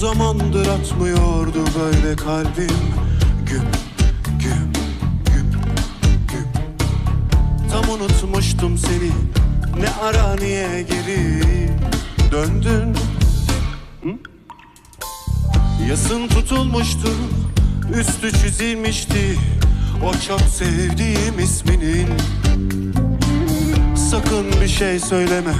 zamandır atmıyordu böyle kalbim. Güm güm güm güm Tam unutmuştum seni Ne ara niye geri döndün? Yasın tutulmuştu Üstü çizilmişti. O çok sevdiğim isminin. Sakın bir şey söyleme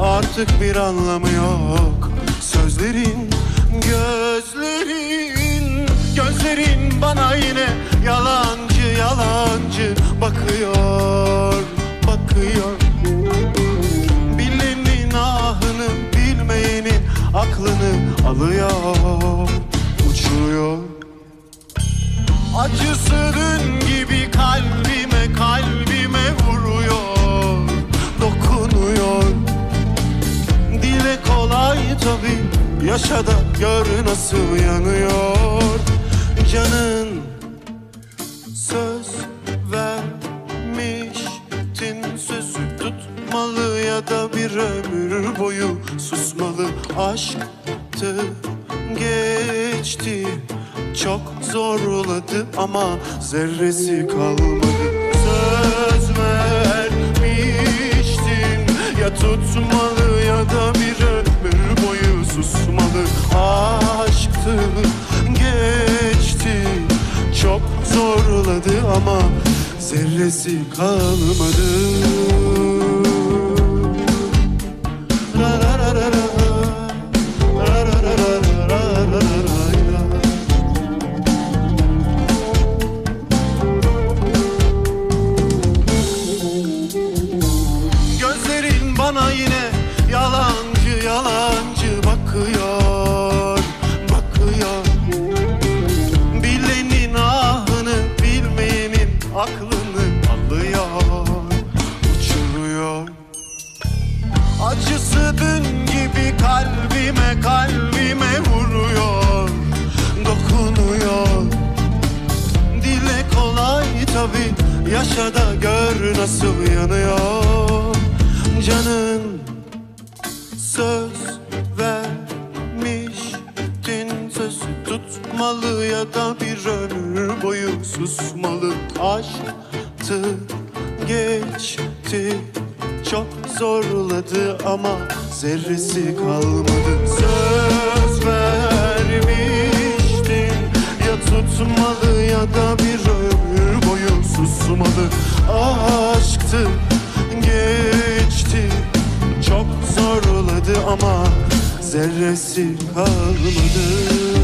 Artık bir anlamı yok. Sözlerin Gözlerin Gözlerin bana yine Yalancı yalancı Bakıyor Bakıyor. Bilenin ahını Bilmeyenin aklını alıyor Uçuruyor Acısı dün gibi kalbime kalbime vuruyor Dokunuyor. Dile kolay tabi Yaşa da gör nasıl yanıyor. Canın söz vermiştin Sözü tutmalı ya da bir ömür boyu susmalı. Aşktı geçti çok zorladı ama zerresi kalmadı zerresi kalmadı aklını alıyor Uçuruyor. Acısı dün gibi kalbime kalbime vuruyor Dokunuyor. Dile kolay tabi Yaşa da gör nasıl yanıyor. Canın söz vermiştin Sözü tutmalı ya da bir ömür boyu susmalı Aşktı geçti. Çok zorladı ama zerresi kalmadı. Söz vermiştin ya tutmalı ya da bir ömür boyu susmalı. Aşktı geçti. Çok zorladı ama zerresi kalmadı